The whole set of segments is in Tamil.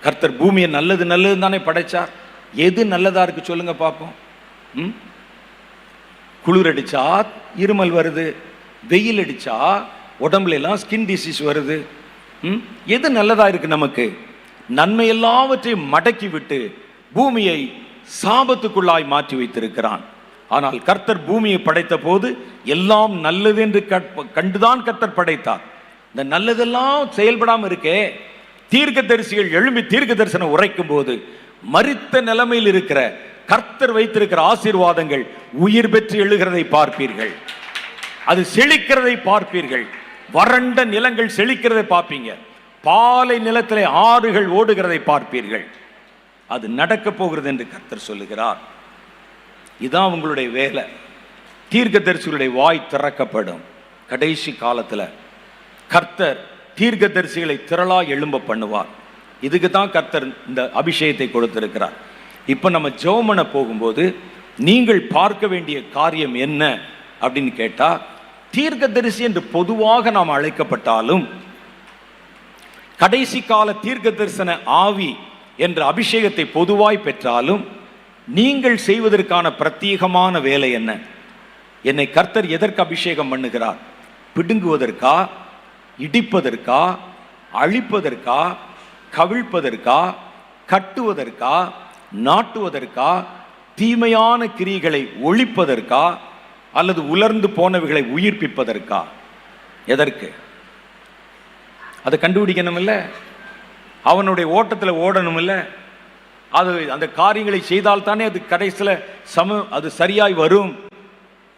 கர்த்தர் பூமியை நல்லது நல்லது தானே படைச்சார். எது நல்லதா இருக்கு சொல்லுங்க பார்ப்போம் ம்? குளிர் அடிச்சா இருமல் வருது வெயில் அடிச்சா உடம்புல எல்லாம் ஸ்கின் டிசீஸ் வருது. ம்? எது நல்லதா இருக்கு நமக்கு? நன்மை எல்லாவற்றையும் மடக்கி விட்டு பூமியை சாபத்துக்குள்ளாய் மாற்றி வைத்திருக்கிறான். ஆனால் கர்த்தர் பூமியை படைத்த போது எல்லாம் நல்லது என்று கற்ப- கண்டுதான் கர்த்தர் படைத்தார். இந்த நல்லதெல்லாம் செயல்படாமல் இருக்கே. தீர்க்க தரிசிகள் எழும்பி தீர்க்க தரிசனம் உரைக்கும் போது மறித்த நிலைமையில் இருக்கிற கர்த்தர் வைத்திருக்கிற ஆசீர்வாதங்கள் உயிர் பெற்று எழுகிறதை பார்ப்பீர்கள். அது செழிக்கிறதை பார்ப்பீர்கள். வறண்ட நிலங்கள் செழிக்கிறதை பார்ப்பீங்க. பாலை நிலத்திலே ஆறுகள் ஓடுகிறதை பார்ப்பீர்கள். அது நடக்க போகிறது என்று கர்த்தர் சொல்லுகிறார். இதான் உங்களுடைய வேலை. தீர்க்க தரிசிகளுடைய வாய் திறக்கப்படும். கடைசி காலத்தில் கர்த்தர் தீர்க்கதரிசிகளை திரளா எழும்ப பண்ணுவார். இதுக்கு தான் கர்த்தர் இந்த அபிஷேகத்தை கொடுத்திருக்கிறார். இப்போ நம்ம ஜோமனை போகும்போது நீங்கள் பார்க்க வேண்டிய காரியம் என்ன அப்படின்னு கேட்டால் தீர்க்கதரிசி என்று பொதுவாக நாம் அழைக்கப்பட்டாலும் கடைசி கால தீர்க்க தரிசன ஆவி என்ற அபிஷேகத்தை பொதுவாய் பெற்றாலும் நீங்கள் செய்வதற்கான பிரத்யேகமான வேலை என்ன? என்னை கர்த்தர் எதற்கு அபிஷேகம் பண்ணுகிறார்? பிடுங்குவதற்கா? இடிப்பதற்கா அழிப்பதற்கா கவிழ்ப்பதற்கா கட்டுவதற்கா நாட்டுவதற்கா தீமையான கிரிகளை ஒழிப்பதற்கா அல்லது உலர்ந்து போனவைகளை உயிர்ப்பிப்பதற்கா? எதற்கு? அதை கண்டுபிடிக்கணுமில்ல? அவனுடைய ஓட்டத்தில் ஓடணுமில்ல? அது அந்த காரியங்களை செய்தால் தானே அது கடைசியில் சம அது சரியாய் வரும்.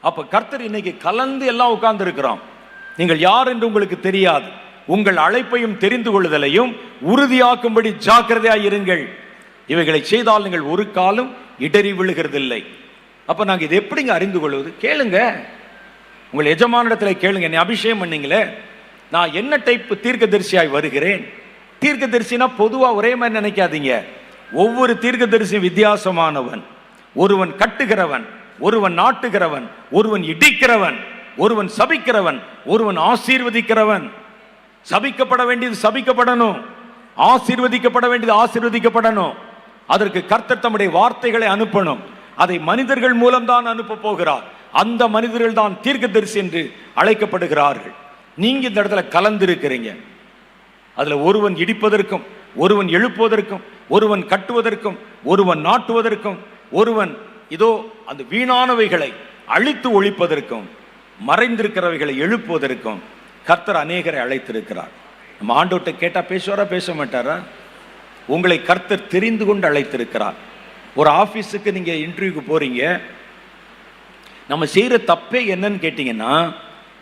அப்போ கர்த்தர் இன்னைக்கு கலந்து எல்லாம் உட்கார்ந்துருக்கிறான். நீங்கள் யார் என்று உங்களுக்கு தெரியாது. உங்கள் அழைப்பையும் தெரிந்து கொள்ளுதலையும் உறுதியாக்கும்படி ஜாக்கிரதையாக இருங்கள். இவைகளை செய்தால் நீங்கள் ஒரு காலம் இடறி விழுகிறதில்லை. அப்போ நாங்கள் இதை எப்படிங்க அறிந்து கொள்வது? கேளுங்க. உங்கள் எஜமானிடத்தில் கேளுங்க. என்னை அபிஷேகம் பண்ணீங்களே. நான் என்ன டைப் தீர்க்கதரிசியாய் வருகிறேன்? தீர்க்கதரிசினா பொதுவாக ஒரே மாதிரி நினைக்காதீங்க. ஒவ்வொரு தீர்க்கதரிசி வித்தியாசமானவன். ஒருவன் கட்டுகிறவன் ஒருவன் நாட்டுகிறவன் ஒருவன் இடிக்கிறவன். ஒருவன் சபிக்கிறவன் ஒருவன் ஆசீர்வதிக்கிறவன். சபிக்கப்பட வேண்டியது சபிக்கப்படணும். ஆசீர்வதிக்கப்பட வேண்டியது ஆசீர்வதிக்கப்படணும். அதற்கு கர்த்தர் தம்முடைய வார்த்தைகளை அனுப்பணும். அதை மனிதர்கள் மூலம்தான் அனுப்ப போகிறார். அந்த மனிதர்கள் தான் தீர்க்கதரிசி என்று அழைக்கப்படுகிறார்கள். நீங்க இந்த இடத்துல கலந்திருக்கிறீங்க. அதுல ஒருவன் இடிப்பதற்கும் ஒருவன் எழுப்புவதற்கும் ஒருவன் கட்டுவதற்கும் ஒருவன் நாட்டுவதற்கும் ஒருவன் இதோ அந்த வீணானவைகளை அழித்து ஒழிப்பதற்கும் மறைந்திருக்கிறவைகளை எழுப்புவதற்கும் கர்த்தர் அநேகரை அழைத்திருக்கிறார். நம்ம ஆண்டோட்ட கேட்டால் பேசுவாரா பேச மாட்டாரா? உங்களை கர்த்தர் தெரிந்து கொண்டு அழைத்திருக்கிறார். ஒரு ஆஃபீஸுக்கு நீங்கள் இன்டர்வியூக்கு போகிறீங்க நம்ம செய்கிற தப்பே என்னன்னு கேட்டிங்கன்னா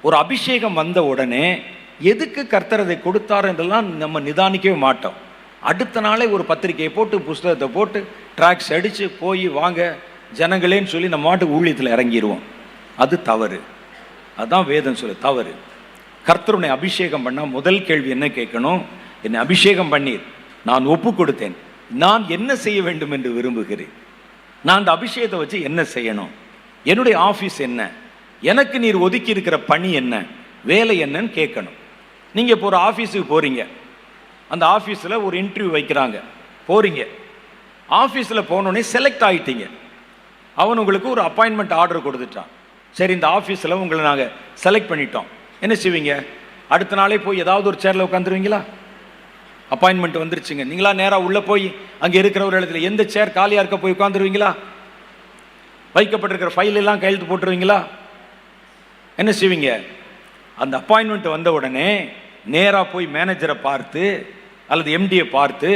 ஒரு அபிஷேகம் வந்த உடனே எதுக்கு கர்த்தர் அதை கொடுத்தாருன்றெல்லாம் நம்ம நிதானிக்கவே மாட்டோம். அடுத்த நாளே ஒரு பத்திரிக்கையை போட்டு புஸ்தகத்தை போட்டு ட்ராக்ஸ் அடித்து போய் வாங்க ஜனங்களேன்னு சொல்லி நம்ம மாட்டு ஊழியத்தில் இறங்கிடுவோம் அது தவறு. அதுதான் வேதம் சொல்லு தவறு. கர்த்தருடைய அபிஷேகம் பண்ணால் முதல் கேள்வி என்ன கேட்கணும்? என்னை அபிஷேகம் பண்ணீர். நான் ஒப்பு கொடுத்தேன். நான் என்ன செய்ய வேண்டும் என்று விரும்புகிறேன்? நான் அந்த அபிஷேகத்தை வச்சு என்ன செய்யணும்? என்னுடைய ஆஃபீஸ் என்ன? எனக்கு நீர் ஒதுக்கி இருக்கிற பணி என்ன? வேலை என்னன்னு கேட்கணும். நீங்கள் இப்போ ஒரு ஆஃபீஸுக்கு போகிறீங்க அந்த ஆஃபீஸில் ஒரு இன்டர்வியூ வைக்கிறாங்க. போகிறீங்க ஆஃபீஸில் போனோடனே செலக்ட் ஆகிட்டீங்க அவன் உங்களுக்கு ஒரு அப்பாயின்மெண்ட் ஆர்டர் கொடுத்துட்டான். சரி இந்த ஆஃபீஸில் உங்களை நாங்கள் செலக்ட் பண்ணிட்டோம். என்ன செய்வீங்க? அடுத்த நாளே போய் ஏதாவது ஒரு சேரில் உட்காந்துருவீங்களா அப்பாயின்மெண்ட் வந்துருச்சுங்க. நீங்களா நேராக உள்ளே போய் அங்கே இருக்கிற ஒரு இடத்துல எந்த சேர் காலியாக இருக்க போய் உட்காந்துருவீங்களா வைக்கப்பட்டிருக்கிற ஃபைல் எல்லாம் கையெழுத்து போட்டுருவீங்களா? என்ன செய்வீங்க? அந்த அப்பாயின்மெண்ட் வந்த உடனே நேராக போய் மேனேஜரை பார்த்து அல்லது எம்டியை பார்த்து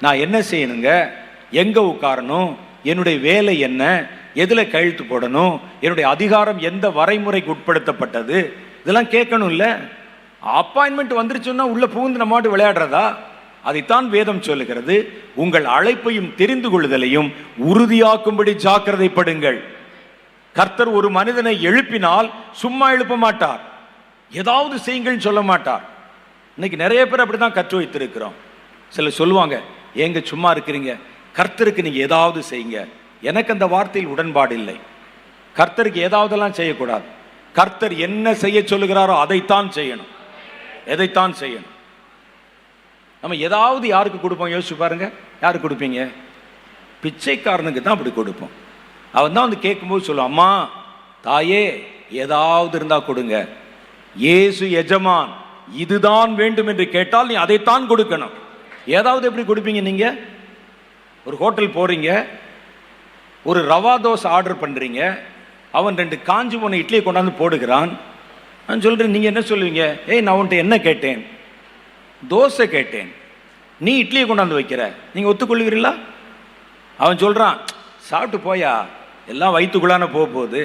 நான் என்ன செய்யணுங்க? எங்கே உட்காரணும்? என்னுடைய வேலை என்ன? எதில் கையெழுத்து போடணும்? என்னுடைய அதிகாரம் எந்த வரைமுறைக்கு உட்படுத்தப்பட்டது? இதெல்லாம் கேட்கணும்ல? அப்பாயின்மெண்ட் வந்துருச்சுன்னா உள்ள புகுந்து நம்ம மாட்டு விளையாடுறதா? அதைத்தான் வேதம் சொல்லுகிறது. உங்கள் அழைப்பையும் தெரிந்து கொள்ளுதலையும் உறுதியாக்கும்படி ஜாக்கிரதைப்படுங்கள் கர்த்தர் ஒரு மனிதனை எழுப்பினால் சும்மா எழுப்ப மாட்டார். ஏதாவது செய்யுங்கள்னு சொல்ல மாட்டார். இன்னைக்கு நிறைய பேர் அப்படிதான் கற்று வைத்திருக்கிறோம். சில சொல்லுவாங்க ஏங்க சும்மா இருக்கிறீங்க? கர்த்தருக்கு நீங்க ஏதாவது செய்யுங்க. எனக்கு அந்த வார்த்தையில் உடன்பாடு இல்லை. கர்த்தருக்கு ஏதாவதெல்லாம் செய்யக்கூடாது. கர்த்தர் என்ன செய்ய சொல்லுகிறாரோ அதைத்தான் செய்யணும். எதைத்தான் செய்யணும்? நம்ம ஏதாவது யாருக்கு கொடுப்போம்? யோசிச்சு பாருங்க. யாருக்கு கொடுப்பீங்க? பிச்சைக்காரனுக்கு தான் அப்படி கொடுப்போம். அவன் தான் வந்து கேட்கும்போது சொல்லுவான் அம்மா தாயே ஏதாவது இருந்தா கொடுங்க. ஏசு எஜமான் இதுதான் வேண்டும் என்று கேட்டால் நீ அதைத்தான் கொடுக்கணும். ஏதாவது எப்படி கொடுப்பீங்க நீங்க? ஒரு ஹோட்டல் போறீங்க. ஒரு ரவா தோசை ஆர்டர் பண்ணுறீங்க அவன் ரெண்டு காஞ்சி போன இட்லியை கொண்டாந்து போடுகிறான். நான் சொல்கிறேன் நீங்கள் என்ன சொல்லுவீங்க? ஏய் நான் உன்ட்ட என்ன கேட்டேன்? தோசை கேட்டேன். நீ இட்லியை கொண்டாந்து வைக்கிற? நீங்கள் ஒத்துக்கொள்வீர்களா அவன் சொல்கிறான் சாப்பிட்டு போயா? எல்லாம் வயிற்றுக்குள்ளான போக போகுது.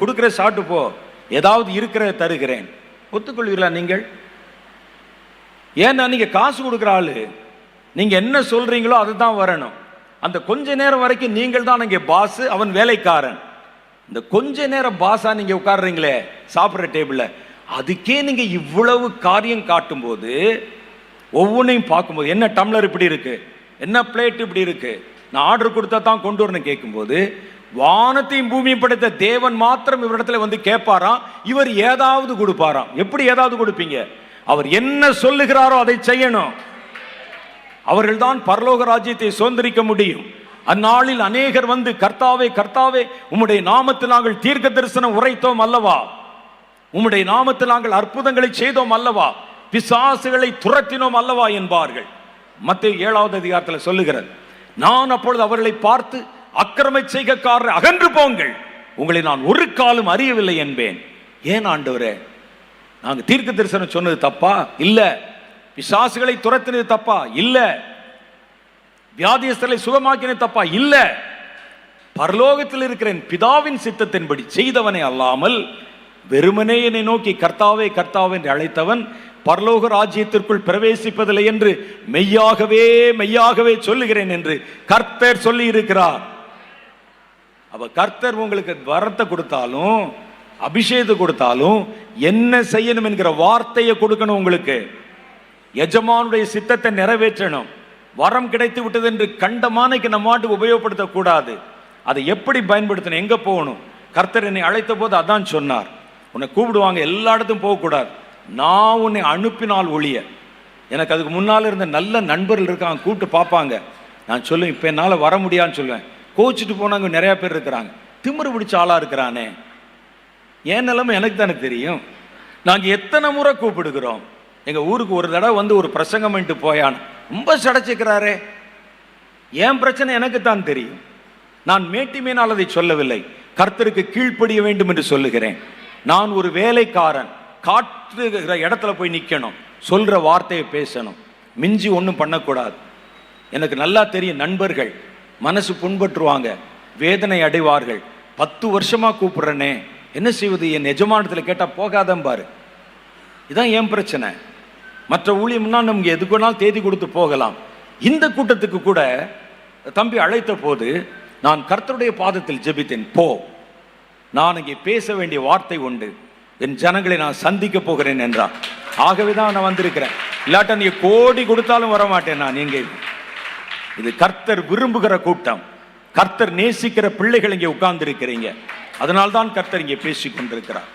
கொடுக்குற சாப்பிட்டு போ. ஏதாவது இருக்கிற தருகிறேன். ஒத்துக்கொள்வீர்களா நீங்கள்? ஏன்னா நீங்கள் காசு கொடுக்குற ஆளு. நீங்கள் என்ன சொல்கிறீங்களோ அதுதான் வரணும். அந்த கொஞ்ச நேரம் வரைக்கும் நீங்கள் தான் இங்கே பாஸ் அவன் வேலைக்காரன். இந்த கொஞ்ச நேரம் பாஸா நீங்க உட்காடுறீங்களே சாப்பிட்ற டேபிள்ல அதுக்கே நீங்க இவ்வளவு காரியம் காட்டும்போது ஒவ்வொன்றையும் பார்க்கும்போது என்ன டம்ளர் இப்படி இருக்கு? என்ன பிளேட் இப்படி இருக்கு? நான் ஆர்டர் கொடுத்தா தான் கொண்டு வரணும் கேட்கும்போது வானத்தையும் பூமியும் படைத்த தேவன் மாத்திரம் இவரிடத்துல வந்து கேட்பாராம் இவர் ஏதாவது கொடுப்பாராம். எப்படி ஏதாவது கொடுப்பீங்க? அவர் என்ன சொல்லுகிறாரோ அதை செய்யணும். அவர்கள்தான் பரலோக ராஜ்யத்தை சுதந்திரிக்க முடியும். அந்நாளில் அநேகர் வந்து கர்த்தாவே கர்த்தாவே உம்முடைய நாமத்தில் நாங்கள் தீர்க்க தரிசனம் உரைத்தோம் அல்லவா? உம்முடைய நாமத்தில் நாங்கள் அற்புதங்களை செய்தோம் அல்லவா? பிசாசுகளை துரத்தினோம் அல்லவா? என்பார்கள். மத்திய ஏழாவது அதிகாரத்தில் சொல்லுகிறது நான் அப்பொழுது அவர்களை பார்த்து அக்கிரமை செய்கக்காரர் அகன்று போங்கள். உங்களை நான் ஒரு காலம் அறியவில்லை என்பேன். ஏன் ஆண்டவரே? நாங்கள் தீர்க்க தரிசனம் சொன்னது தப்பா? இல்லை. பிசாசுகளை துரத்தினது தப்பா? இல்ல. வியாதியஸ்தலை சுகமாக்கினது தப்பா? இல்ல. பரலோகத்தில் இருக்கிற என் பிதாவின் சித்தத்தின்படி செய்தவனே அல்லாமல் வெறுமனே என்னை நோக்கி கர்த்தாவே கர்த்தாவே என்று அழைத்தவன் பரலோக ராஜ்யத்திற்குள் பிரவேசிப்பதில்லை என்று மெய்யாகவே மெய்யாகவே சொல்லுகிறேன் என்று கர்த்தர் சொல்லி இருக்கிறார் அப்ப கர்த்தர் உங்களுக்கு வரத்தை கொடுத்தாலும் அபிஷேகத்தை கொடுத்தாலும் என்ன செய்யணும் என்கிற வார்த்தையை கொடுக்கணும் உங்களுக்கு. எஜமானுடைய சித்தத்தை நிறைவேற்றணும். வரம் கிடைத்து விட்டது என்று கண்டமானைக்கு நம்ம மாட்டுக்கு உபயோகப்படுத்தக்கூடாது. அதை எப்படி பயன்படுத்தணும்? எங்க போகணும்? கர்த்தர் என்னை அழைத்த போது அதான் சொன்னார். உன்னை கூப்பிடுவாங்க எல்லா இடத்தும் போகக்கூடாது. நான் உன்னை அனுப்பினால் ஒழிய. எனக்கு அதுக்கு முன்னால் இருந்த நல்ல நண்பர்கள் இருக்காங்க கூப்பிட்டு பார்ப்பாங்க. நான் சொல்லுவேன் இப்போ என்னால் வர முடியான்னு சொல்லுவேன். கோச்சிட்டு போனாங்க நிறையா பேர் இருக்கிறாங்க. திமிரு பிடிச்ச ஆளாக இருக்கிறானே. என் நிலைமை எனக்கு தானே தெரியும். நாங்கள் எத்தனை முறை கூப்பிடுகிறோம்? எங்கள் ஊருக்கு ஒரு தடவை வந்து ஒரு பிரசங்கம் பண்ணிட்டு போயான் ரொம்ப சடைச்சிக்கிறாரே. என் பிரச்சனை எனக்கு தான் தெரியும். நான் மேட்டிமேனால் அதை சொல்லவில்லை. கர்த்தருக்கு கீழ்ப்படிய வேண்டும் என்று சொல்லுகிறேன். நான் ஒரு வேலைக்காரன். காற்றுகிற இடத்துல போய் நிற்கணும் சொல்கிற வார்த்தையை பேசணும். மிஞ்சி ஒன்றும் பண்ணக்கூடாது. எனக்கு நல்லா தெரியும் நண்பர்கள். மனசு புண்பற்றுவாங்க வேதனை அடைவார்கள். பத்து வருஷமாக கூப்பிட்றனே. என்ன செய்வது? என் எஜமானத்தில் கேட்டால் போகாதம்பாரு. இதுதான் என் பிரச்சனை. மற்ற ஊழியம்னா நமக்கு எதுக்கு வேணாலும் தேதி கொடுத்து போகலாம். இந்த கூட்டத்துக்கு கூட தம்பி அழைத்த போது நான் கர்த்தருடைய பாதத்தில் ஜெபித்தேன் போ. நான் இங்கே பேச வேண்டிய வார்த்தை உண்டு. என் ஜனங்களை நான் சந்திக்க போகிறேன் என்றார் ஆகவே தான் நான் வந்திருக்கிறேன். இல்லாட்ட நீ கோடி கொடுத்தாலும் வர மாட்டேன் நான் எங்கே இது கர்த்தர் விரும்புகிற கூட்டம். கர்த்தர் நேசிக்கிற பிள்ளைகள் இங்கே உட்கார்ந்து இருக்கிறீங்க அதனால்தான் கர்த்தர் இங்கே பேசிக் கொண்டிருக்கிறார்